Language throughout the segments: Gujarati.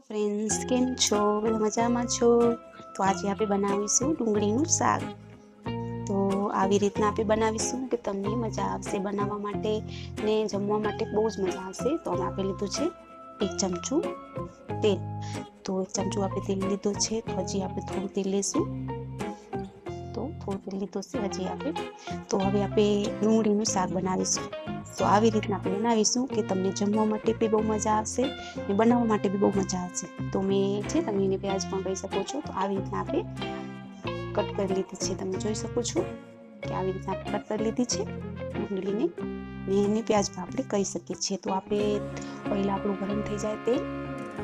ફ્રેન્ડ્સ કેમ છો? મજામાં છો? તો આજે આપણે બનાવીશું ડુંગળીનું શાક. તો આવી રીતના આપણે બનાવીશું કે તમને મજા આવશે બનાવવા માટે ને જમવા માટે બહુ જ મજા આવશે. તો અમે આપણે લીધું છે એક ચમચું તેલ. તો એક ચમચું આપણે તેલ લીધું છે. તો હજી આપણે થોડું તેલ લઈશું તો થોડું તેલ લીધું છે, હજી આપણે. તો હવે આપણે ડુંગળીનું શાક બનાવીશું. તો આવી રીતના આપણે બનાવીશું કે તમને જમવા માટે બી બહુ મજા આવશે ને બનાવવા માટે બી બહુ મજા આવશે. તો મેં છે તમે એને પ્યાજ પણ કહી શકો છો. તો આવી રીતના આપણે કટ કરી લીધી છે. તમે જોઈ શકો છો કે આવી રીતના કટ કરી લીધી છે. ડુંગળીને ને એને પ્યાજ પણ આપણે કહી શકીએ છીએ. તો આપણે પહેલાં આપણું ગરમ થઈ જાય તેલ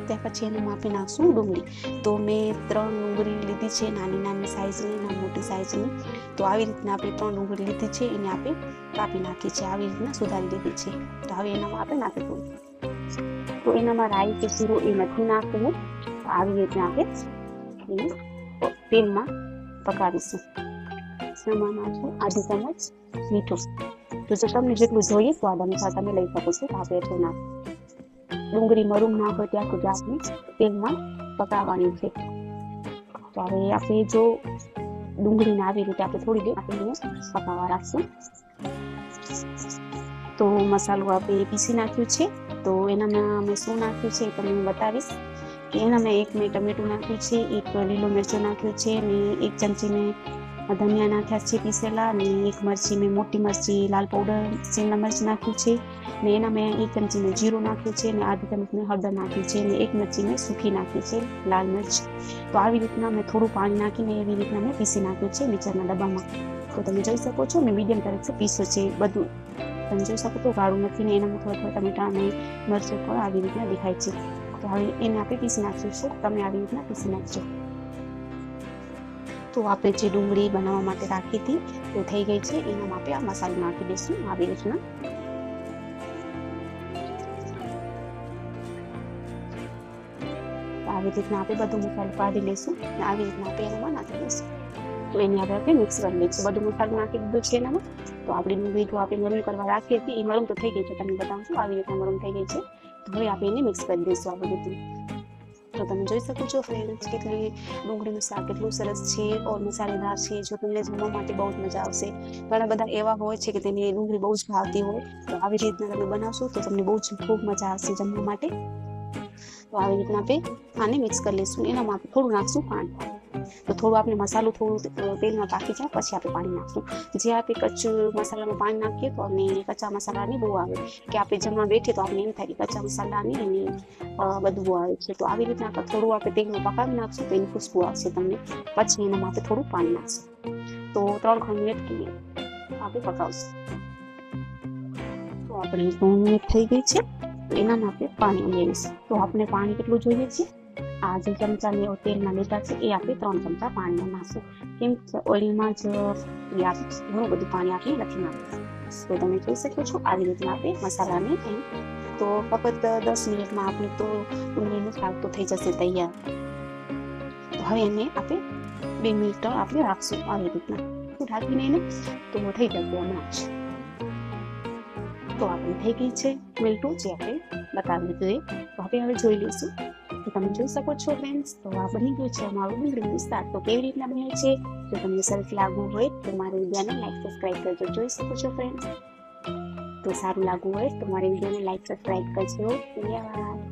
ત્યાર પછી એનું માપી નાખશું ડુંગળી. તો મેં ત્રણ ડુંગળી લીધી છે નાની નાની સાઇઝની અને મોટી સાઇઝની તો આવી રીતના આપણે ત્રણ ડુંગળી લીધી છે, એને આપણે કાપી નાખી છે આવી રીતના સુધારી લીધી છે. તો હવે એનામાં આપણે નાખીશું તો એનામાં રાઈ કે જીરો એ નથી નાખવું. આવી રીતના આપણે એને તેલમાં પકાવીશું. આજે ચમચ મીઠું. તો જો તમને જેટલું જોઈએ સ્વાદ અનુસાર તમે લઈ શકો છો. આપણે એટલું નાખ ડુંગળી મરૂમ ના હોય ત્યાં સુધી આપણે તેલમાં પકાવવાની છે. તો હવે આપણે જો ડુંગળીને આવી રીતે આપણે થોડી દેર આપણે પકાવવા રાખશું. તો મસાલો આપણે પીસી નાખ્યું છે. તો એનામાં મેં શું નાખ્યું છે એ તમને હું બતાવીશ. એનામાં એક મેં ટમેટું નાખ્યું છે, એક લીલો મરચું નાખ્યું છે અને એક ચમચી મેં ધનિયા નાખ્યા છે પીસેલા અને એક મરચી મેં મોટી મરચી, લાલ પાવડર શીમલા મરચ નાખ્યું છે. ને એના મેં એક ચમચી મેં જીરું નાખ્યું છે અને આધી ચમચ મેં હળદર નાખ્યું છે અને એક મરચી મેં સૂકી નાખી છે, લાલ મરચ. તો આવી રીતના મેં થોડું પાણી નાખીને એવી રીતના મેં પીસી નાખ્યું છે મિક્સરના ડબ્બામાં. તો તમે જોઈ શકો છો મેં મીડિયમ તરફથી પીસો છે બધું. તમે જોઈ શકો તો ગાળું નથી ને એનામાં થોડા થોડા ટમેટા અને મરચું પણ આવી રીતના દેખાય છે. તો હવે એને આપણે પીસી નાખ્યું છે તમે આવી રીતના પીસી નાખજો. તો આપણે જે ડુંગળી બનાવવા માટે રાખી હતી તે થઈ ગઈ છે. એનામાં આપણે આ મસાલો નાખી દઈશું. આવી રીતના. આવી રીતના આપણે બધું મસાલો કાઢી લઈશું અને આવી રીતના આપણે એનામાં નાખી દઈશું. તો એની આપણે આપણે મિક્સ કરી લઈશું. બધું મસાલો નાખી દીધું છે એનામાં. તો આપણી ડુંગળી જો આપણે મરમ કરવા રાખી હતી એ મરમ તો થઈ ગઈ છે, તમને બતાવું છું. આવી રીતના મરમ થઈ ગઈ છે. તો હવે આપણે એને મિક્સ કરી દઈશું આ બધું. તો તમે જોઈ શકો છો ફ્રેન્ડ્સ કેટલી ડુંગળીનું શાક કેટલું સરસ છે, ઓર મસાલેદાર છે, જો તમને જમવા માટે બહુ જ મજા આવશે. ઘણા બધા એવા હોય છે કે તેને ડુંગળી બહુ જ ભાવતી હોય, તો આવી રીતના તમે બનાવશો તો તમને બહુ જ ખૂબ મજા આવશે જમવા માટે. તો આવી રીતના આપણે આને મિક્સ કરી લઈશું, એનામાં થોડું નાખશું પાણી. તો થોડું આપણે મસાલો થોડું તેલમાં પાકી જાય, પછી આપણે પાણી નાખશું. જે આપણે કચ્ચું મસાલાનું પાણી નાખીએ તો અમને કચ્ચા મસાલાની બહુ આવે. કે આપણે જમવા બેઠીએ તો આપણે એમ થાય કે કચ્ચા મસાલાની એની બધું આવે છે. તો આવી રીતના થોડું આપણે તેલમાં પકાવી નાખશું તો એની ખુશ્બુ આવશે તમને. પછી એના માટે થોડું પાણી નાખશું. તો ત્રણ ખંડ મિનિટ આપણે પકાવશું. તો આપણે ત્રણ મિનિટ થઈ ગઈ છે. એના આપણે પાણી ઉમેરીશું. તો આપણે પાણી કેટલું જોઈએ છે? આ જે ચમચાની તેલના લીધા છે, એ આપણે ત્રણ ચમચા પાણીમાં નાખશું. કેમ કે ઓઇલમાં જ ઘણું બધું પાણી આપણે નથી નાખીશું. તો તમે જોઈ શકો છો, આવી રીતના આપણે મસાલાને એમ. તો ફક્ત દસ મિનિટમાં આપણે તો ડુંગળીનું શાક તો થઈ જશે તૈયાર. તો હવે એને આપણે બે મિનિટ આપણે રાખશું આવી રીતના. ઢાંકીને એને તો થઈ જશે હમણાં તો આપણે થઈ ગઈ છે, મિલટું જે આપણે બતાવી દીધું તો હવે હવે જોઈ લઈશું. તમે જોઈ શકો છો ફ્રેન્ડ્સ તો આ બની ગયું છે અમારું ડુંગળીનું શાક તો કેવી રીતના બન્યું છે? જો તમને સરસ લાગવું હોય તો મારા વિડીયોને લાઈક સબસ્ક્રાઈબ કરજો. જોઈ શકો છો ફ્રેન્ડ્સ તો સારું લાગવું હોય તો મારી વિડીયોને લાઈક સબસ્ક્રાઈબ કરજો. ધન્યવાદ.